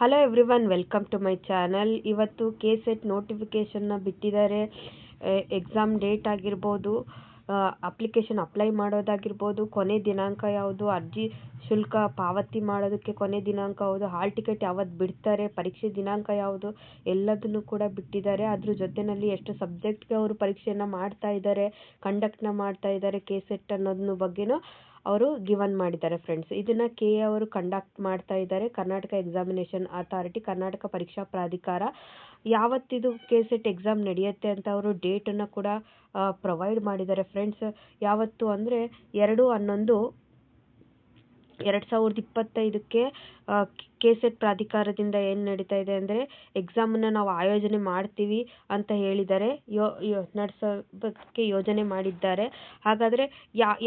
Hello everyone welcome to my channel ಇವತ್ತು K set ನೋಟಿಫಿಕೇಷನ್ನ ಬಿಟ್ಟಿದ್ದಾರೆ. ಎಕ್ಸಾಮ್ ಡೇಟ್ ಆಗಿರ್ಬೋದು ಅಪ್ಲಿಕೇಶನ್ ಅಪ್ಲೈ ಮಾಡೋದಾಗಿರ್ಬೋದು, ಕೊನೆ ದಿನಾಂಕ ಯಾವುದು, ಅರ್ಜಿ ಶುಲ್ಕ ಪಾವತಿ ಮಾಡೋದಕ್ಕೆ ಕೊನೆ ದಿನಾಂಕ ಯಾವುದು ಹಾಲ್ ಟಿಕೆಟ್ ಯಾವತ್ತು ಬಿಡ್ತಾರೆ, ಪರೀಕ್ಷೆ ದಿನಾಂಕ ಯಾವುದು, ಎಲ್ಲದನ್ನು ಕೂಡ ಬಿಟ್ಟಿದ್ದಾರೆ. ಅದ್ರ ಜೊತೆಯಲ್ಲಿ ಎಷ್ಟು ಸಬ್ಜೆಕ್ಟ್ಗೆ ಅವರು ಪರೀಕ್ಷೆಯನ್ನು ಮಾಡ್ತಾ ಇದ್ದಾರೆ ಕಂಡಕ್ಟ್ನ ಮಾಡ್ತಾ ಇದ್ದಾರೆ ಕೆ ಸೆಟ್ ಅನ್ನೋದ್ರ ಬಗ್ಗೆನೂ ಅವರು ಗಿವನ್ ಮಾಡಿದ್ದಾರೆ ಫ್ರೆಂಡ್ಸ್ ಇದನ್ನು ಕೆ ಎ ಅವರು ಕಂಡಕ್ಟ್ ಮಾಡ್ತಾ ಇದ್ದಾರೆ. ಕರ್ನಾಟಕ ಎಕ್ಸಾಮಿನೇಷನ್ ಅಥಾರಿಟಿ ಕರ್ನಾಟಕ ಪರೀಕ್ಷಾ ಪ್ರಾಧಿಕಾರ. ಯಾವತ್ತಿದು ಕೆ ಸೆಟ್ ಎಕ್ಸಾಮ್ ನಡೆಯುತ್ತೆ ಅಂತ ಅವರು ಡೇಟನ್ನು ಕೂಡ ಪ್ರೊವೈಡ್ ಮಾಡಿದ್ದಾರೆ ಫ್ರೆಂಡ್ಸ್ ಯಾವತ್ತು ಅಂದರೆ ಎರಡು ಹನ್ನೊಂದು ಎರಡು ಸಾವಿರದ ಇಪ್ಪತ್ತೈದಕ್ಕೆ ಕೆಸೆಟ್ ಪ್ರಾಧಿಕಾರದಿಂದ ಏನು ನಡೀತಾ ಇದೆ ಅಂದರೆ ಎಕ್ಸಾಮನ್ನು ನಾವು ಆಯೋಜನೆ ಮಾಡ್ತೀವಿ ಅಂತ ಹೇಳಿದ್ದಾರೆ ಯೋ ಯೋ, ನಡೆಸೋದಕ್ಕೆ ಯೋಜನೆ ಮಾಡಿದ್ದಾರೆ. ಹಾಗಾದರೆ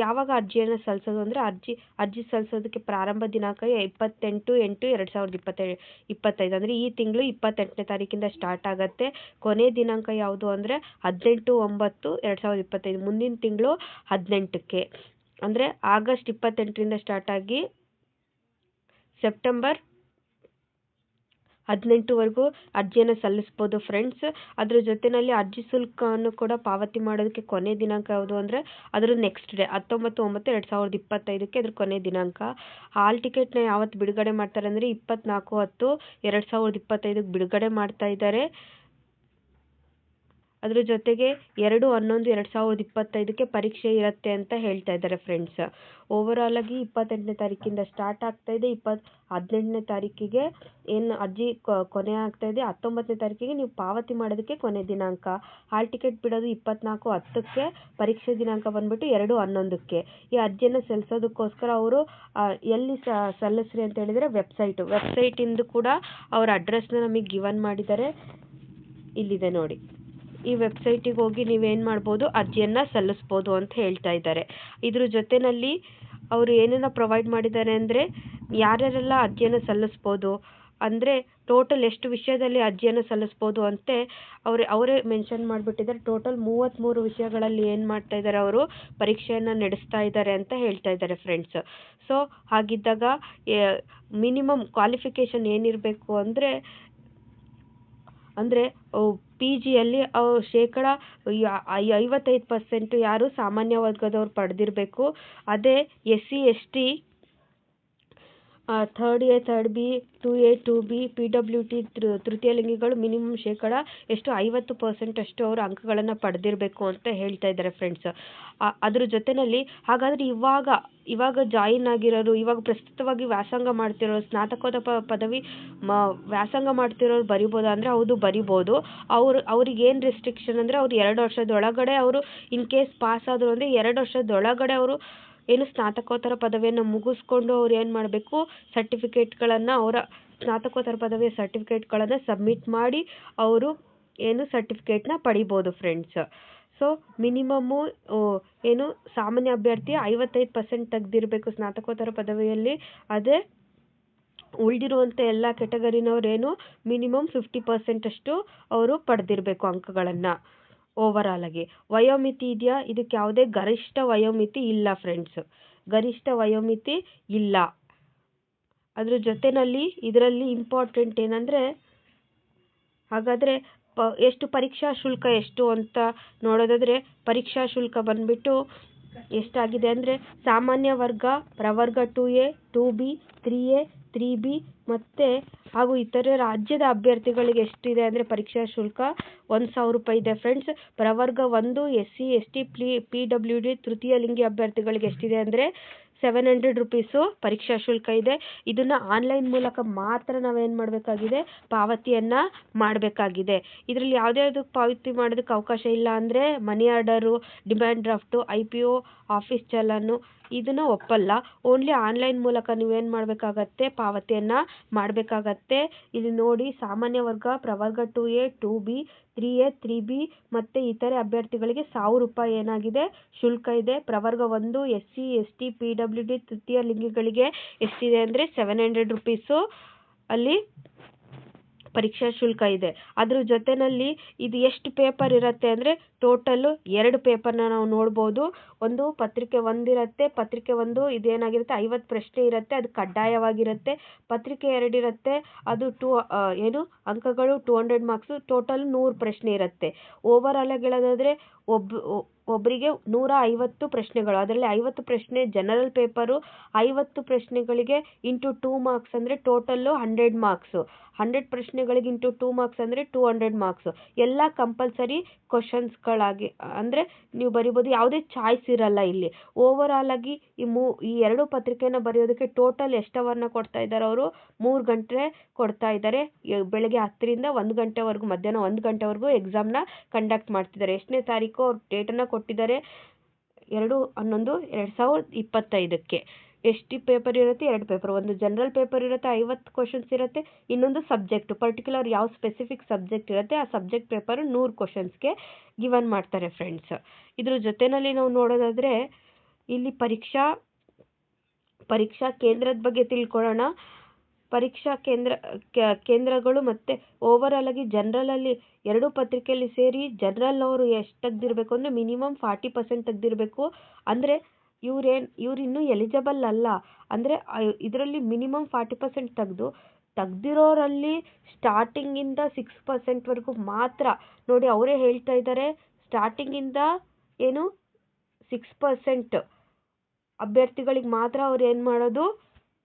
ಯಾವಾಗ ಅರ್ಜಿಯನ್ನು ಸಲ್ಲಿಸೋದು ಅಂದರೆ, ಅರ್ಜಿ ಅರ್ಜಿ ಸಲ್ಲಿಸೋದಕ್ಕೆ ಪ್ರಾರಂಭ ದಿನಾಂಕ ಇಪ್ಪತ್ತೆಂಟು ಎಂಟು ಎರಡು ಸಾವಿರದ ಇಪ್ಪತ್ತೈ, ಇಪ್ಪತ್ತೈದು. ಅಂದರೆ ಈ ತಿಂಗಳು ಇಪ್ಪತ್ತೆಂಟನೇ ತಾರೀಕಿಂದ ಸ್ಟಾರ್ಟ್ ಆಗುತ್ತೆ. ಕೊನೆ ದಿನಾಂಕ ಯಾವುದು ಅಂದರೆ, ಹದಿನೆಂಟು ಒಂಬತ್ತು ಎರಡು ಸಾವಿರದ ಇಪ್ಪತ್ತೈದು, ಮುಂದಿನ ತಿಂಗಳು ಹದಿನೆಂಟಕ್ಕೆ. ಅಂದರೆ ಆಗಸ್ಟ್ ಇಪ್ಪತ್ತೆಂಟರಿಂದ ಸ್ಟಾರ್ಟ್ ಆಗಿ ಸೆಪ್ಟೆಂಬರ್ ಹದಿನೆಂಟುವರೆಗೂ ಅರ್ಜಿಯನ್ನು ಸಲ್ಲಿಸ್ಬೋದು ಫ್ರೆಂಡ್ಸ್ ಅದ್ರ ಜೊತೆಯಲ್ಲಿ ಅರ್ಜಿ ಶುಲ್ಕವನ್ನು ಕೂಡ ಪಾವತಿ ಮಾಡೋದಕ್ಕೆ ಕೊನೆ ದಿನಾಂಕ ಯಾವುದು ಅಂದರೆ ಅದರ ನೆಕ್ಸ್ಟ್ ಡೇ ಹತ್ತೊಂಬತ್ತು ಒಂಬತ್ತು, ಎರಡು ಸಾವಿರದ ಇಪ್ಪತ್ತೈದಕ್ಕೆ ಅದ್ರ ಕೊನೆ ದಿನಾಂಕ. ಹಾಲ್ ಟಿಕೆಟ್ನ ಯಾವತ್ತು ಬಿಡುಗಡೆ ಮಾಡ್ತಾರೆ ಅಂದರೆ ಇಪ್ಪತ್ನಾಲ್ಕು ಹತ್ತು, ಎರಡು ಸಾವಿರದ ಇಪ್ಪತ್ತೈದಕ್ಕೆ ಬಿಡುಗಡೆ ಮಾಡ್ತಾ ಇದ್ದಾರೆ. ಅದ್ರ ಜೊತೆಗೆ ಎರಡು ಹನ್ನೊಂದು, ಎರಡು ಸಾವಿರದ ಇಪ್ಪತ್ತೈದಕ್ಕೆ ಪರೀಕ್ಷೆ ಇರುತ್ತೆ ಅಂತ ಹೇಳ್ತಾ ಇದ್ದಾರೆ ಫ್ರೆಂಡ್ಸ್ ಓವರಾಲ್ ಆಗಿ ಇಪ್ಪತ್ತೆಂಟನೇ ತಾರೀಕಿಂದ ಸ್ಟಾರ್ಟ್ ಆಗ್ತಾ ಇದೆ. ಇಪ್ಪತ್ತು ಹದಿನೆಂಟನೇ ತಾರೀಕಿಗೆ ಏನು ಅರ್ಜಿ ಕೊನೆ ಆಗ್ತಾ ಇದೆ. ಹತ್ತೊಂಬತ್ತನೇ ತಾರೀಕಿಗೆ ನೀವು ಪಾವತಿ ಮಾಡೋದಕ್ಕೆ ಕೊನೆ ದಿನಾಂಕ. ಹಾಲ್ ಟಿಕೆಟ್ ಬಿಡೋದು ಇಪ್ಪತ್ನಾಲ್ಕು ಹತ್ತಕ್ಕೆ, ಪರೀಕ್ಷೆ ದಿನಾಂಕ ಬಂದ್ಬಿಟ್ಟು ಎರಡು ಹನ್ನೊಂದಕ್ಕೆ. ಈ ಅರ್ಜಿಯನ್ನು ಸಲ್ಲಿಸೋದಕ್ಕೋಸ್ಕರ ಅವರು ಎಲ್ಲಿ ಸಲ್ಲಿಸ್ರಿ ಅಂತ ಹೇಳಿದರೆ ವೆಬ್ಸೈಟು ವೆಬ್ಸೈಟಿಂದ ಕೂಡ ಅವ್ರ ಅಡ್ರೆಸ್ನ ನಮಗೆ ಗಿವನ್ ಮಾಡಿದ್ದಾರೆ. ಇಲ್ಲಿದೆ ನೋಡಿ. ಈ ವೆಬ್ಸೈಟಿಗೆ ಹೋಗಿ ನೀವೇನು ಮಾಡ್ಬೋದು, ಅರ್ಜಿಯನ್ನು ಸಲ್ಲಿಸ್ಬೋದು ಅಂತ ಹೇಳ್ತಾ ಇದ್ದಾರೆ. ಇದ್ರ ಜೊತೆಯಲ್ಲಿ ಅವರು ಏನೇನು ಪ್ರೊವೈಡ್ ಮಾಡಿದ್ದಾರೆ ಅಂದರೆ, ಯಾರ್ಯಾರೆಲ್ಲ ಅರ್ಜಿಯನ್ನು ಸಲ್ಲಿಸ್ಬೋದು, ಅಂದರೆ ಟೋಟಲ್ ಎಷ್ಟು ವಿಷಯದಲ್ಲಿ ಅರ್ಜಿಯನ್ನು ಸಲ್ಲಿಸ್ಬೋದು ಅಂತ ಅವರೇ ಅವರೇ ಮೆನ್ಷನ್ ಮಾಡಿಬಿಟ್ಟಿದ್ದಾರೆ. ಟೋಟಲ್ ಮೂವತ್ತ್ಮೂರು ವಿಷಯಗಳಲ್ಲಿ ಏನು ಮಾಡ್ತಾ ಇದ್ದಾರೆ ಅವರು, ಪರೀಕ್ಷೆಯನ್ನು ನಡೆಸ್ತಾ ಇದ್ದಾರೆ ಅಂತ ಹೇಳ್ತಾ ಇದ್ದಾರೆ ಫ್ರೆಂಡ್ಸ್ ಸೊ ಹಾಗಿದ್ದಾಗ ಮಿನಿಮಮ್ ಕ್ವಾಲಿಫಿಕೇಷನ್ ಏನಿರಬೇಕು ಅಂದರೆ ಅಂದರೆ ಪಿ ಜಿಯಲ್ಲಿ ಶೇಕಡ ಐವತ್ತೈದು ಪರ್ಸೆಂಟು ಯಾರು ಸಾಮಾನ್ಯ ವರ್ಗದವ್ರು ಪಡೆದಿರಬೇಕು. ಅದೇ S C S T third A third B two A two B P W T ತೃತೀಯ ಲಿಂಗಿಗಳು ಮಿನಿಮಮ್ ಶೇಕಡ ಎಷ್ಟು ಐವತ್ತು ಪರ್ಸೆಂಟ್ ಅಷ್ಟು ಅವರು ಅಂಕಗಳನ್ನು ಪಡೆದಿರಬೇಕು ಅಂತ ಹೇಳ್ತಾ ಇದ್ದಾರೆ ಫ್ರೆಂಡ್ಸ್ ಅದ್ರ ಜೊತೆಯಲ್ಲಿ ಹಾಗಾದರೆ ಇವಾಗ ಇವಾಗ ಜಾಯಿನ್ ಆಗಿರೋರು, ಇವಾಗ ಪ್ರಸ್ತುತವಾಗಿ ವ್ಯಾಸಂಗ ಮಾಡ್ತಿರೋರು ಸ್ನಾತಕೋತ್ತರ ಪದವಿ, ಮ, ವ್ಯಾಸಂಗ ಮಾಡ್ತಿರೋರು ಬರಿಬೋದಾ? ಅಂದರೆ ಹೌದು, ಬರಿಬೋದು. ಅವರು, ಅವ್ರಿಗೆ ಏನು ರೆಸ್ಟ್ರಿಕ್ಷನ್ ಅಂದರೆ ಅವ್ರು ಎರಡು ವರ್ಷದೊಳಗಡೆ ಅವರು ಇನ್ ಕೇಸ್ ಪಾಸ್ ಆದರು ಅಂದರೆ ಎರಡು ವರ್ಷದೊಳಗಡೆ ಅವರು ಏನು ಸ್ನಾತಕೋತ್ತರ ಪದವಿಯನ್ನು ಮುಗಿಸ್ಕೊಂಡು ಅವ್ರು ಏನು ಮಾಡಬೇಕು? ಸರ್ಟಿಫಿಕೇಟ್ಗಳನ್ನು ಅವರ ಸ್ನಾತಕೋತ್ತರ ಪದವಿಯ ಸರ್ಟಿಫಿಕೇಟ್ಗಳನ್ನು ಸಬ್ಮಿಟ್ ಮಾಡಿ ಅವರು ಏನು ಸರ್ಟಿಫಿಕೇಟ್ನ ಪಡಿಬೋದು ಫ್ರೆಂಡ್ಸ್ ಸೊ ಮಿನಿಮಮ್ಮು ಏನು ಸಾಮಾನ್ಯ ಅಭ್ಯರ್ಥಿ ಐವತ್ತೈದು ಪರ್ಸೆಂಟ್ ತೆಗ್ದಿರಬೇಕು ಸ್ನಾತಕೋತ್ತರ ಪದವಿಯಲ್ಲಿ. ಅದೇ ಉಳಿದಿರುವಂಥ ಎಲ್ಲ ಕೆಟಗರಿನವರೇನು ಮಿನಿಮಮ್ ಫಿಫ್ಟಿ ಪರ್ಸೆಂಟಷ್ಟು ಅವರು ಪಡೆದಿರಬೇಕು ಅಂಕಗಳನ್ನು. ಓವರಾಲ್ ಆಗಿ ವಯೋಮಿತಿ ಇದೆಯಾ? ಇದಕ್ಕೆ ಯಾವುದೇ ಗರಿಷ್ಠ ವಯೋಮಿತಿ ಇಲ್ಲ ಫ್ರೆಂಡ್ಸ್ ಗರಿಷ್ಠ ವಯೋಮಿತಿ ಇಲ್ಲ. ಅದ್ರ ಜೊತೆಯಲ್ಲಿ ಇದರಲ್ಲಿ ಇಂಪಾರ್ಟೆಂಟ್ ಏನಂದರೆ, ಹಾಗಾದ್ರೆ ಪ, ಎಷ್ಟು ಪರೀಕ್ಷಾ ಶುಲ್ಕ ಎಷ್ಟು ಅಂತ ನೋಡೋದಾದರೆ, ಪರೀಕ್ಷಾ ಶುಲ್ಕ ಬಂದ್ಬಿಟ್ಟು ಎಷ್ಟಾಗಿದೆ ಅಂದರೆ, ಸಾಮಾನ್ಯ ವರ್ಗ, ಪ್ರವರ್ಗ two A two B three A three B ಮತ್ತು ಹಾಗೂ ಇತರೆ ರಾಜ್ಯದ ಅಭ್ಯರ್ಥಿಗಳಿಗೆ ಎಷ್ಟಿದೆ ಅಂದರೆ ಪರೀಕ್ಷಾ ಶುಲ್ಕ? ಒಂದು ಸಾವಿರ ರೂಪಾಯಿ ಇದೆ ಫ್ರೆಂಡ್ಸ್ ಪ್ರವರ್ಗ ಒಂದು ಎಸ್ ಸಿ ಎಸ್ ಟಿ ಪ್ಲಿ ಪಿ ಡಬ್ಲ್ಯೂ ಡಿ ತೃತೀಯ ಲಿಂಗಿ ಅಭ್ಯರ್ಥಿಗಳಿಗೆ ಎಷ್ಟಿದೆ ಅಂದರೆ ಸೆವೆನ್ ಹಂಡ್ರೆಡ್ ರುಪೀಸು ಪರೀಕ್ಷಾ ಶುಲ್ಕ ಇದೆ. ಇದನ್ನು ಆನ್ಲೈನ್ ಮೂಲಕ ಮಾತ್ರ ನಾವೇನು ಮಾಡಬೇಕಾಗಿದೆ? ಪಾವತಿಯನ್ನು ಮಾಡಬೇಕಾಗಿದೆ. ಇದರಲ್ಲಿ ಯಾವುದೇ ಯಾವುದಕ್ಕೆ ಪಾವತಿ ಮಾಡೋದಕ್ಕೆ ಅವಕಾಶ ಇಲ್ಲ ಅಂದರೆ money order demand draft I P O office ಚಲನ್ನು ಇದನ್ನು ಒಪ್ಪಲ್ಲ. ಓನ್ಲಿ ಆನ್ಲೈನ್ ಮೂಲಕ ನೀವೇನು ಮಾಡಬೇಕಾಗತ್ತೆ? ಪಾವತಿಯನ್ನು ಮಾಡಬೇಕಾಗತ್ತೆ. ಇಲ್ಲಿ ನೋಡಿ, ಸಾಮಾನ್ಯ ವರ್ಗ ಪ್ರವರ್ಗ two A two B three A three B ಮತ್ತು ಇತರೆ ಅಭ್ಯರ್ಥಿಗಳಿಗೆ ಸಾವಿರ ರೂಪಾಯಿ ಏನಾಗಿದೆ? ಶುಲ್ಕ ಇದೆ. ಪ್ರವರ್ಗ ಒಂದು S C S T P W D ತೃತೀಯ ಲಿಂಗಿಗಳಿಗೆ ಎಷ್ಟಿದೆ ಅಂದರೆ ಸೆವೆನ್ ಹಂಡ್ರೆಡ್ ರುಪೀಸು ಅಲ್ಲಿ ಪರೀಕ್ಷಾ ಶುಲ್ಕ ಇದೆ. ಅದ್ರ ಜೊತೆಯಲ್ಲಿ ಇದು ಎಷ್ಟು ಪೇಪರ್ ಇರುತ್ತೆ ಅಂದರೆ ಟೋಟಲ್ಲು ಎರಡು ಪೇಪರ್ನ ನಾವು ನೋಡ್ಬೋದು. ಒಂದು ಪತ್ರಿಕೆ ಒಂದಿರುತ್ತೆ ಪತ್ರಿಕೆ ಒಂದು ಇದೇನಾಗಿರುತ್ತೆ, ಐವತ್ತು ಪ್ರಶ್ನೆ ಇರುತ್ತೆ, ಅದು ಕಡ್ಡಾಯವಾಗಿರುತ್ತೆ, ಪತ್ರಿಕೆ ಎರಡಿರುತ್ತೆ ಅದು ಟೂ ಏನು, ಅಂಕಗಳು ಟೂ ಹಂಡ್ರೆಡ್ ಮಾರ್ಕ್ಸು ಟೋಟಲ್ ನೂರು ಪ್ರಶ್ನೆ ಇರುತ್ತೆ. ಓವರ್ ಆಲ್ ಆಗಿ ಹೇಳೋದಾದರೆ ಒಬ್ಬ ಒಬ್ಬರಿಗೆ ನೂರ ಐವತ್ತು ಪ್ರಶ್ನೆಗಳು. ಅದರಲ್ಲಿ ಐವತ್ತು ಪ್ರಶ್ನೆ ಜನರಲ್ ಪೇಪರು ಐವತ್ತು ಪ್ರಶ್ನೆಗಳಿಗೆ ಇಂಟು ಟೂ ಮಾರ್ಕ್ಸ್ ಅಂದರೆ ಟೋಟಲ್ಲು ಹಂಡ್ರೆಡ್ ಮಾರ್ಕ್ಸು ಹಂಡ್ರೆಡ್ ಪ್ರಶ್ನೆಗಳಿಗೆ ಇಂಟು ಟೂ ಮಾರ್ಕ್ಸ್ ಅಂದರೆ ಟೂ ಹಂಡ್ರೆಡ್ ಮಾರ್ಕ್ಸು ಎಲ್ಲ ಕಂಪಲ್ಸರಿ ಕ್ವಶನ್ಸ್ಗಳಾಗಿ ಅಂದರೆ ನೀವು ಬರಿಬೋದು, ಯಾವುದೇ ಚಾಯ್ಸ್ ಇರಲ್ಲ ಇಲ್ಲಿ. ಓವರ್ ಆಲ್ ಆಗಿ ಈ ಮೂ, ಈ ಎರಡು ಪತ್ರಿಕೆನ ಬರೆಯೋದಕ್ಕೆ ಟೋಟಲ್ ಎಷ್ಟು ಅವರ್ನ ಕೊಡ್ತಾ ಇದ್ದಾರೆ ಅವರು? ಮೂರು ಗಂಟೆ ಕೊಡ್ತಾ ಇದ್ದಾರೆ. ಬೆಳಗ್ಗೆ ಹತ್ತರಿಂದ ಒಂದು ಗಂಟೆವರೆಗೂ, ಮಧ್ಯಾಹ್ನ ಒಂದು ಗಂಟೆವರೆಗೂ ಎಕ್ಸಾಮ್ನ ಕಂಡಕ್ಟ್ ಮಾಡ್ತಿದ್ದಾರೆ. ಎಷ್ಟನೇ ತಾರೀಕು ಅವ್ರು ಡೇಟನ್ನು ಕೊಟ್ಟಿದ್ದಾರೆ. ಎರಡು, ಹನ್ನೊಂದು, ಎರಡು ಸಾವಿರದ ಇಪ್ಪತ್ತೈದಕ್ಕೆ. ಎಷ್ಟು ಪೇಪರ್ ಇರುತ್ತೆ? ಎರಡು ಪೇಪರ್. ಒಂದು ಜನರಲ್ ಪೇಪರ್ ಇರುತ್ತೆ, ಐವತ್ತು ಕ್ವಶನ್ಸ್ ಇರುತ್ತೆ. ಇನ್ನೊಂದು ಸಬ್ಜೆಕ್ಟ್ ಪರ್ಟಿಕ್ಯುಲರ್ ಯಾವ ಸ್ಪೆಸಿಫಿಕ್ ಸಬ್ಜೆಕ್ಟ್ ಇರುತ್ತೆ, ಆ ಸಬ್ಜೆಕ್ಟ್ ಪೇಪರ್ ನೂರು ಕ್ವಶನ್ಸ್ಗೆ ಗಿವನ್ ಮಾಡ್ತಾರೆ ಫ್ರೆಂಡ್ಸ್ ಇದ್ರ ಜೊತೆಯಲ್ಲಿ ನಾವು ನೋಡೋದಾದರೆ, ಇಲ್ಲಿ ಪರೀಕ್ಷಾ ಪರೀಕ್ಷಾ ಕೇಂದ್ರದ ಬಗ್ಗೆ ತಿಳ್ಕೊಳ್ಳೋಣ. ಪರೀಕ್ಷಾ ಕೇಂದ್ರ ಕೇಂದ್ರಗಳು ಮತ್ತು ಓವರ್ ಆಗಿ ಆಗಿ ಜನರಲಲ್ಲಿ ಎರಡೂ ಪತ್ರಿಕೆಯಲ್ಲಿ ಸೇರಿ ಜನ್ರಲ್ ಅವರು ಎಷ್ಟು ತೆಗ್ದಿರಬೇಕು ಅಂದರೆ ಮಿನಿಮಮ್ ಫಾರ್ಟಿ ಪರ್ಸೆಂಟ್ ತೆಗ್ದಿರಬೇಕು. ಅಂದರೆ ಇವ್ರೇನು ಇವ್ರು ಇನ್ನೂ ಎಲಿಜಿಬಲ್ ಅಲ್ಲ. ಅಂದರೆ ಇದರಲ್ಲಿ ಮಿನಿಮಮ್ ಫಾರ್ಟಿ ಪರ್ಸೆಂಟ್ ತೆಗೆದು, ತೆಗ್ದಿರೋರಲ್ಲಿ ಸ್ಟಾರ್ಟಿಂಗಿಂದ ಸಿಕ್ಸ್ ಪರ್ಸೆಂಟ್ವರೆಗೂ ಮಾತ್ರ. ನೋಡಿ ಅವರೇ ಹೇಳ್ತಾ ಇದ್ದಾರೆ ಸ್ಟಾರ್ಟಿಂಗಿಂದ ಏನು? ಸಿಕ್ಸ್ ಪರ್ಸೆಂಟ್ ಅಭ್ಯರ್ಥಿಗಳಿಗೆ ಮಾತ್ರ ಅವ್ರು ಏನು ಮಾಡೋದು?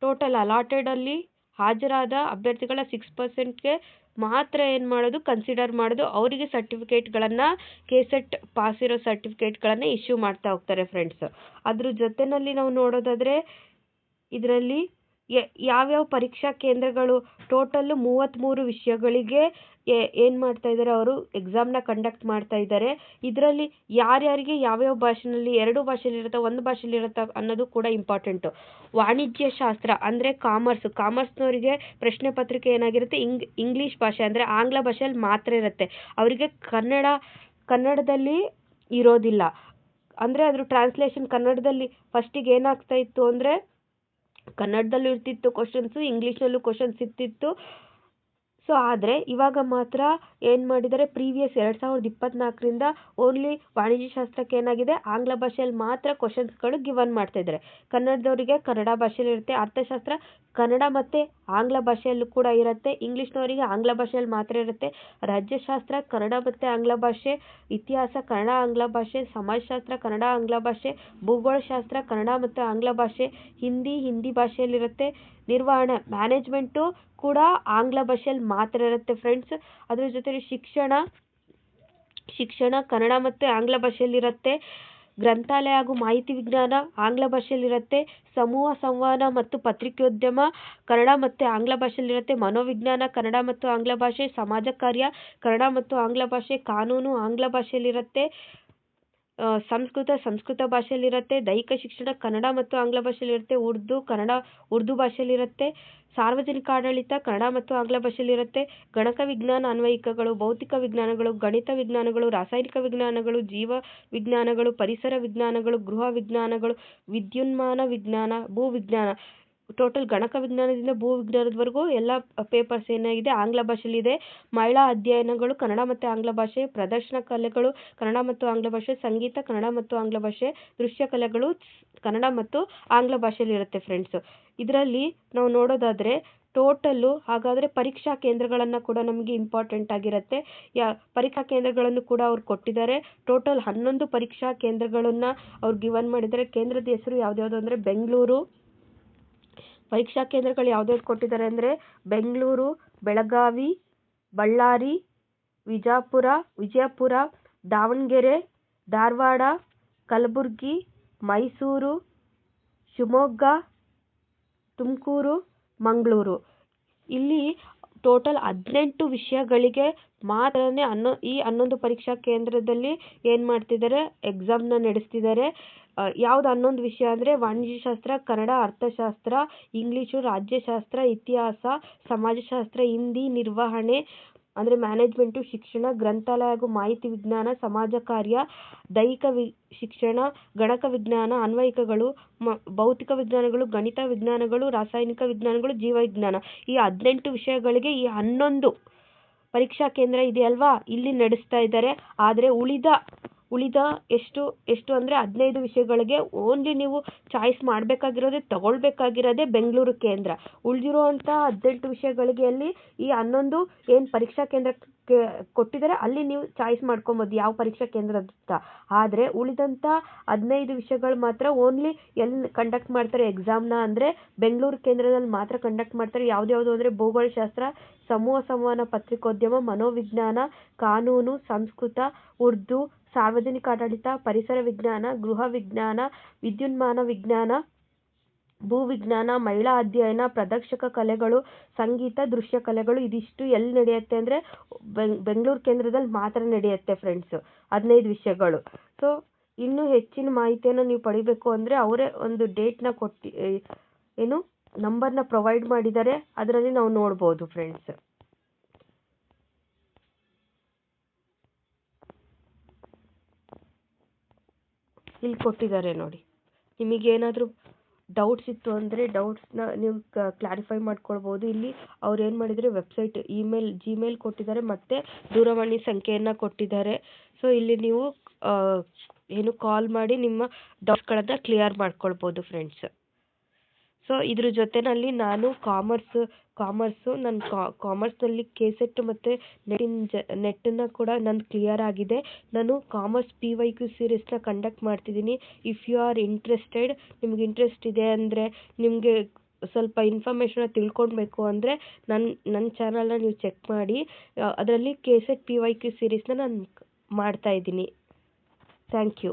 ಟೋಟಲ್ ಅಲಾಟೆಡಲ್ಲಿ ಹಾಜರಾದ ಅಭ್ಯರ್ಥಿಗಳ ಸಿಕ್ಸ್ ಪರ್ಸೆಂಟ್ಗೆ ಮಾತ್ರ ಏನು ಮಾಡೋದು ಕನ್ಸಿಡರ್ ಮಾಡೋದು, ಅವರಿಗೆ ಸರ್ಟಿಫಿಕೇಟ್ಗಳನ್ನು ಕೆ ಸೆಟ್ ಪಾಸ್ ಇರೋ ಸರ್ಟಿಫಿಕೇಟ್ಗಳನ್ನು ಇಶ್ಯೂ ಮಾಡ್ತಾ ಹೋಗ್ತಾರೆ ಫ್ರೆಂಡ್ಸ್ ಅದ್ರ ಜೊತೆಯಲ್ಲಿ ನಾವು ನೋಡೋದಾದರೆ, ಇದರಲ್ಲಿ ಯಾವ್ಯಾವ ಪರೀಕ್ಷಾ ಕೇಂದ್ರಗಳು ಟೋಟಲ್ಲು ಮೂವತ್ತ್ಮೂರು ವಿಷಯಗಳಿಗೆ ಏನು ಮಾಡ್ತಾ ಇದ್ದಾರೆ ಅವರು ಎಕ್ಸಾಮ್ನ ಕಂಡಕ್ಟ್ ಮಾಡ್ತಾ ಇದ್ದಾರೆ. ಇದರಲ್ಲಿ ಯಾರ್ಯಾರಿಗೆ ಯಾವ್ಯಾವ ಭಾಷೆಯಲ್ಲಿ ಎರಡು ಭಾಷೆಯಲ್ಲಿ ಇರುತ್ತೆ ಒಂದು ಭಾಷೆಯಲ್ಲಿ ಇರುತ್ತೆ ಅನ್ನೋದು ಕೂಡ ಇಂಪಾರ್ಟೆಂಟು ವಾಣಿಜ್ಯ ಶಾಸ್ತ್ರ ಅಂದರೆ ಕಾಮರ್ಸ್ ಕಾಮರ್ಸ್ನವರಿಗೆ ಪ್ರಶ್ನೆ ಪತ್ರಿಕೆ ಏನಾಗಿರುತ್ತೆ? ಇಂಗ್ ಇಂಗ್ಲೀಷ್ ಭಾಷೆ ಅಂದರೆ ಆಂಗ್ಲ ಭಾಷೆಯಲ್ಲಿ ಮಾತ್ರ ಇರುತ್ತೆ. ಅವರಿಗೆ ಕನ್ನಡ, ಕನ್ನಡದಲ್ಲಿ ಇರೋದಿಲ್ಲ. ಅಂದರೆ ಅದ್ರ ಟ್ರಾನ್ಸ್ಲೇಷನ್ ಕನ್ನಡದಲ್ಲಿ ಫಸ್ಟಿಗೆ ಏನಾಗ್ತಾ ಇತ್ತು ಅಂದರೆ ಕನ್ನಡದಲ್ಲೂ ಇರ್ತಿತ್ತು ಕ್ವಶನ್ಸು ಇಂಗ್ಲೀಷಲ್ಲೂ ಕ್ವಶನ್ಸ್ ಇರ್ತಿತ್ತು. ಸೊ ಆದರೆ ಇವಾಗ ಮಾತ್ರ ಏನು ಮಾಡಿದ್ದಾರೆ? ಪ್ರೀವಿಯಸ್ ಎರಡು ಸಾವಿರದ ಇಪ್ಪತ್ತ್ನಾಲ್ಕರಿಂದ ಓನ್ಲಿ ವಾಣಿಜ್ಯ ಶಾಸ್ತ್ರಕ್ಕೆ ಏನಾಗಿದೆ? ಆಂಗ್ಲ ಭಾಷೆಯಲ್ಲಿ ಮಾತ್ರ ಕ್ವಶನ್ಸ್ಗಳು ಗಿವನ್ ಮಾಡ್ತಾ ಇದ್ದಾರೆ. ಕನ್ನಡದವರಿಗೆ ಕನ್ನಡ ಭಾಷೆಯಲ್ಲಿ ಇರುತ್ತೆ. ಅರ್ಥಶಾಸ್ತ್ರ ಕನ್ನಡ ಮತ್ತು ಆಂಗ್ಲ ಭಾಷೆಯಲ್ಲೂ ಕೂಡ ಇರುತ್ತೆ. ಇಂಗ್ಲೀಷ್ನವರಿಗೆ ಆಂಗ್ಲ ಭಾಷೆಯಲ್ಲಿ ಮಾತ್ರ ಇರುತ್ತೆ. ರಾಜ್ಯಶಾಸ್ತ್ರ ಕನ್ನಡ ಮತ್ತು ಆಂಗ್ಲ ಭಾಷೆ, ಇತಿಹಾಸ ಕನ್ನಡ, ಆಂಗ್ಲ ಭಾಷೆ, ಸಮಾಜಶಾಸ್ತ್ರ ಕನ್ನಡ, ಆಂಗ್ಲ ಭಾಷೆ, ಭೂಗೋಳಶಾಸ್ತ್ರ ಕನ್ನಡ ಮತ್ತು ಆಂಗ್ಲ ಭಾಷೆ, ಹಿಂದಿ ಹಿಂದಿ ಭಾಷೆಯಲ್ಲಿರುತ್ತೆ ನಿರ್ವಹಣೆ ಮ್ಯಾನೇಜ್ಮೆಂಟು ಕೂಡ ಆಂಗ್ಲ ಭಾಷೆಯಲ್ಲಿ ಮಾತ್ರ ಇರುತ್ತೆ ಫ್ರೆಂಡ್ಸ್ ಅದ್ರ ಜೊತೆಗೆ ಶಿಕ್ಷಣ ಶಿಕ್ಷಣ ಕನ್ನಡ ಮತ್ತು ಆಂಗ್ಲ ಭಾಷೆಯಲ್ಲಿರುತ್ತೆ ಗ್ರಂಥಾಲಯ ಹಾಗೂ ಮಾಹಿತಿ ವಿಜ್ಞಾನ ಆಂಗ್ಲ ಭಾಷೆಯಲ್ಲಿರುತ್ತೆ ಸಮೂಹ ಸಂವಹನ ಮತ್ತು ಪತ್ರಿಕೋದ್ಯಮ ಕನ್ನಡ ಮತ್ತು ಆಂಗ್ಲ ಭಾಷೆಯಲ್ಲಿರುತ್ತೆ ಮನೋವಿಜ್ಞಾನ ಕನ್ನಡ ಮತ್ತು ಆಂಗ್ಲ ಭಾಷೆ, ಸಮಾಜ ಕಾರ್ಯ ಕನ್ನಡ ಮತ್ತು ಆಂಗ್ಲ ಭಾಷೆ, ಕಾನೂನು ಆಂಗ್ಲ ಭಾಷೆಯಲ್ಲಿರುತ್ತೆ ಸಂಸ್ಕೃತ ಸಂಸ್ಕೃತ ಭಾಷೆಯಲ್ಲಿರುತ್ತೆ, ದೈಹಿಕ ಶಿಕ್ಷಣ ಕನ್ನಡ ಮತ್ತು ಆಂಗ್ಲ ಭಾಷೆಯಲ್ಲಿರುತ್ತೆ, ಉರ್ದು, ಕನ್ನಡ, ಉರ್ದು ಭಾಷೆಯಲ್ಲಿರುತ್ತೆ, ಸಾರ್ವಜನಿಕ ಆಡಳಿತ ಕನ್ನಡ ಮತ್ತು ಆಂಗ್ಲ ಭಾಷೆಯಲ್ಲಿರುತ್ತೆ, ಗಣಕ ವಿಜ್ಞಾನ ಅನ್ವಯಿಕಗಳು, ಭೌತಿಕ ವಿಜ್ಞಾನಗಳು, ಗಣಿತ ವಿಜ್ಞಾನಗಳು, ರಾಸಾಯನಿಕ ವಿಜ್ಞಾನಗಳು, ಜೀವ ವಿಜ್ಞಾನಗಳು, ಪರಿಸರ ವಿಜ್ಞಾನಗಳು, ಗೃಹ ವಿಜ್ಞಾನಗಳು, ವಿದ್ಯುನ್ಮಾನ ವಿಜ್ಞಾನ ಭೂವಿಜ್ಞಾನ ಟೋಟಲ್ ಗಣಕ ವಿಜ್ಞಾನದಿಂದ ಭೂ ವಿಜ್ಞಾನದವರೆಗೂ ಎಲ್ಲ ಪೇಪರ್ಸ್ ಏನಾಗಿದೆ, ಆಂಗ್ಲ ಭಾಷೆಯಲ್ಲಿದೆ ಮಹಿಳಾ ಅಧ್ಯಯನಗಳು ಕನ್ನಡ ಮತ್ತು ಆಂಗ್ಲ ಭಾಷೆ, ಪ್ರದರ್ಶನ ಕಲೆಗಳು ಕನ್ನಡ ಮತ್ತು ಆಂಗ್ಲ ಭಾಷೆ, ಸಂಗೀತ ಕನ್ನಡ ಮತ್ತು ಆಂಗ್ಲ ಭಾಷೆ, ದೃಶ್ಯ ಕಲೆಗಳು ಕನ್ನಡ ಮತ್ತು ಆಂಗ್ಲ ಭಾಷೆಯಲ್ಲಿರುತ್ತೆ ಫ್ರೆಂಡ್ಸು ಇದರಲ್ಲಿ ನಾವು ನೋಡೋದಾದರೆ ಟೋಟಲ್ಲು ಹಾಗಾದರೆ ಪರೀಕ್ಷಾ ಕೇಂದ್ರಗಳನ್ನು ಕೂಡ ನಮಗೆ ಇಂಪಾರ್ಟೆಂಟ್ ಆಗಿರುತ್ತೆ. ಯಾ, ಪರೀಕ್ಷಾ ಕೇಂದ್ರಗಳನ್ನು ಕೂಡ ಅವ್ರು ಕೊಟ್ಟಿದ್ದಾರೆ. ಟೋಟಲ್ ಹನ್ನೊಂದು ಪರೀಕ್ಷಾ ಕೇಂದ್ರಗಳನ್ನು ಅವ್ರು ಗಿವನ್ ಮಾಡಿದ್ದಾರೆ. ಕೇಂದ್ರದ ಹೆಸರು ಯಾವ್ದ್ಯಾವುದು ಅಂದರೆ ಬೆಂಗಳೂರು ಪರೀಕ್ಷಾ ಕೇಂದ್ರಗಳು ಯಾವ್ದು ಕೊಟ್ಟಿದ್ದಾರೆ ಅಂದರೆ ಬೆಂಗಳೂರು, ಬೆಳಗಾವಿ, ಬಳ್ಳಾರಿ, ವಿಜಾಪುರ, ವಿಜಯಪುರ, ದಾವಣಗೆರೆ, ಧಾರವಾಡ, ಕಲಬುರಗಿ, ಮೈಸೂರು, ಶಿವಮೊಗ್ಗ, ತುಮಕೂರು, ಮಂಗಳೂರು. ಇಲ್ಲಿ ಟೋಟಲ್ ಹದಿನೆಂಟು ವಿಷಯಗಳಿಗೆ ಮಾತ್ರನೇ ಹನ್ನೊ ಈ ಹನ್ನೊಂದು ಪರೀಕ್ಷಾ ಕೇಂದ್ರದಲ್ಲಿ ಏನು ಮಾಡ್ತಿದ್ದಾರೆ ಎಕ್ಸಾಮ್ನ ನಡೆಸ್ತಿದ್ದಾರೆ. ಯಾವ್ದು ಹನ್ನೊಂದು ವಿಷಯ ಅಂದರೆ ವಾಣಿಜ್ಯಶಾಸ್ತ್ರ, ಕನ್ನಡ ಅರ್ಥಶಾಸ್ತ್ರ ಇಂಗ್ಲೀಷು ರಾಜ್ಯಶಾಸ್ತ್ರ, ಇತಿಹಾಸ, ಸಮಾಜಶಾಸ್ತ್ರ, ಹಿಂದಿ ನಿರ್ವಹಣೆ, ಅಂದರೆ ಮ್ಯಾನೇಜ್ಮೆಂಟು, ಶಿಕ್ಷಣ, ಗ್ರಂಥಾಲಯ ಹಾಗೂ ಮಾಹಿತಿ ವಿಜ್ಞಾನ, ಸಮಾಜ ಕಾರ್ಯ, ದೈಹಿಕ ವಿ, ಶಿಕ್ಷಣ, ಗಣಕ ವಿಜ್ಞಾನ, ಅನ್ವಯಿಕಗಳು, ಮ, ಭೌತಿಕ ವಿಜ್ಞಾನಗಳು, ಗಣಿತ ವಿಜ್ಞಾನಗಳು, ರಾಸಾಯನಿಕ ವಿಜ್ಞಾನಗಳು, ಜೀವ ವಿಜ್ಞಾನ. ಈ ಹದಿನೆಂಟು ವಿಷಯಗಳಿಗೆ ಈ ಹನ್ನೊಂದು ಪರೀಕ್ಷಾ ಕೇಂದ್ರ ಇದೆಯಲ್ವಾ ಇಲ್ಲಿ ನಡೆಸ್ತಾ ಇದ್ದಾರೆ. ಆದರೆ ಉಳಿದ ಉಳಿದ ಎಷ್ಟು ಎಷ್ಟು ಅಂದರೆ ಹದಿನೈದು ವಿಷಯಗಳಿಗೆ ಓನ್ಲಿ ನೀವು ಚಾಯ್ಸ್ ಮಾಡಬೇಕಾಗಿರೋದೇ, ತಗೊಳ್ಬೇಕಾಗಿರೋದೇ ಬೆಂಗಳೂರು ಕೇಂದ್ರ. ಉಳಿದಿರುವಂಥ ಹದಿನೆಂಟು ವಿಷಯಗಳಿಗೆ ಅಲ್ಲಿ ಈ ಹನ್ನೊಂದು ಏನು ಪರೀಕ್ಷಾ ಕೇಂದ್ರಕ್ಕೆ ಕೊಟ್ಟಿದ್ದಾರೆ ಅಲ್ಲಿ ನೀವು ಚಾಯ್ಸ್ ಮಾಡ್ಕೊಬೋದು ಯಾವ ಪರೀಕ್ಷಾ ಕೇಂದ್ರ ಅಂತ. ಆದರೆ ಉಳಿದಂಥ ಹದಿನೈದು ವಿಷಯಗಳು ಮಾತ್ರ ಓನ್ಲಿ ಎಲ್ಲಿ ಕಂಡಕ್ಟ್ ಮಾಡ್ತಾರೆ ಎಕ್ಸಾಮ್ನ ಅಂದರೆ ಬೆಂಗಳೂರು ಕೇಂದ್ರದಲ್ಲಿ ಮಾತ್ರ ಕಂಡಕ್ಟ್ ಮಾಡ್ತಾರೆ. ಯಾವ್ದ್ಯಾವುದು ಅಂದರೆ ಭೂಗೋಳಶಾಸ್ತ್ರ, ಸಮೂಹ, ಸಂವಹನ ಪತ್ರಿಕೋದ್ಯಮ, ಮನೋವಿಜ್ಞಾನ, ಕಾನೂನು, ಸಂಸ್ಕೃತ, ಉರ್ದು ಸಾರ್ವಜನಿಕ ಆಡಳಿತ, ಪರಿಸರ ವಿಜ್ಞಾನ, ಗೃಹ ವಿಜ್ಞಾನ, ವಿದ್ಯುನ್ಮಾನ ವಿಜ್ಞಾನ, ಭೂ ವಿಜ್ಞಾನ, ಮಹಿಳಾ ಅಧ್ಯಯನ, ಪ್ರದರ್ಶಕ ಕಲೆಗಳು, ಸಂಗೀತ, ದೃಶ್ಯ ಕಲೆಗಳು ಇದಿಷ್ಟು ಎಲ್ಲಿ ನಡೆಯುತ್ತೆ ಅಂದರೆ ಬೆಂಗಳೂರು ಕೇಂದ್ರದಲ್ಲಿ ಮಾತ್ರ ನಡೆಯುತ್ತೆ ಫ್ರೆಂಡ್ಸು ಹದಿನೈದು ವಿಷಯಗಳು. ಸೊ ಇನ್ನೂ ಹೆಚ್ಚಿನ ಮಾಹಿತಿಯನ್ನು ನೀವು ಪಡಿಬೇಕು ಅಂದರೆ ಅವರೇ ಒಂದು ಡೇಟ್ನ ಕೊಟ್ಟು, ಏನು ನಂಬರ್ನ ಪ್ರೊವೈಡ್ ಮಾಡಿದ್ದಾರೆ ಅದರಲ್ಲಿ ನಾವು ನೋಡ್ಬೋದು ಫ್ರೆಂಡ್ಸ್ ಇಲ್ಲಿ ಕೊಟ್ಟಿದ್ದಾರೆ ನೋಡಿ. ನಿಮಗೆ ಏನಾದರೂ ಡೌಟ್ಸ್ ಇತ್ತು ಅಂದರೆ ಡೌಟ್ಸ್ನ ನೀವು ಕ್ಲಾರಿಫೈ ಮಾಡ್ಕೊಳ್ಬೋದು. ಇಲ್ಲಿ ಅವ್ರು ಏನು ಮಾಡಿದರೆ ವೆಬ್ಸೈಟ್ ಇಮೇಲ್ ಜಿಮೇಲ್ ಕೊಟ್ಟಿದ್ದಾರೆ ಮತ್ತು ದೂರವಾಣಿ ಸಂಖ್ಯೆಯನ್ನು ಕೊಟ್ಟಿದ್ದಾರೆ. ಸೊ ಇಲ್ಲಿ ನೀವು ಏನು ಕಾಲ್ ಮಾಡಿ ನಿಮ್ಮ ಡೌಟ್ಸ್ಗಳನ್ನು ಕ್ಲಿಯರ್ ಮಾಡ್ಕೊಳ್ಬೋದು ಫ್ರೆಂಡ್ಸ್ ಸೊ ಇದ್ರ ಜೊತೆನಲ್ಲಿ ನಾನು ಕಾಮರ್ಸ್ ಕಾಮರ್ಸು ನನ್ನ ಕಾಮರ್ಸ್ನಲ್ಲಿ ಕೆ ಸೆಟ್ ಮತ್ತು ನೆಟ್ಟಿನ ಜ ನೆಟ್ಟನ್ನು ಕೂಡ ನಂದು ಕ್ಲಿಯರ್ ಆಗಿದೆ. ನಾನು ಕಾಮರ್ಸ್ ಪಿ ವೈ ಕ್ಯೂ ಸೀರೀಸ್ನ ಕಂಡಕ್ಟ್ ಮಾಡ್ತಿದ್ದೀನಿ ಇಫ್ ಯು ಆರ್ ಇಂಟ್ರೆಸ್ಟೆಡ್ ನಿಮ್ಗೆ ಇಂಟ್ರೆಸ್ಟ್ ಇದೆ ಅಂದರೆ ನಿಮಗೆ ಸ್ವಲ್ಪ ಇನ್ಫಾರ್ಮೇಷನ್ನ ತಿಳ್ಕೊಳ್ಬೇಕು ಅಂದರೆ ನನ್ನ ನನ್ನ ಚಾನಲ್ನ ನೀವು ಚೆಕ್ ಮಾಡಿ. ಅದರಲ್ಲಿ K set P Y Q ಸೀರೀಸ್ನ ನಾನು ಮಾಡ್ತಾಯಿದ್ದೀನಿ ಥ್ಯಾಂಕ್ ಯು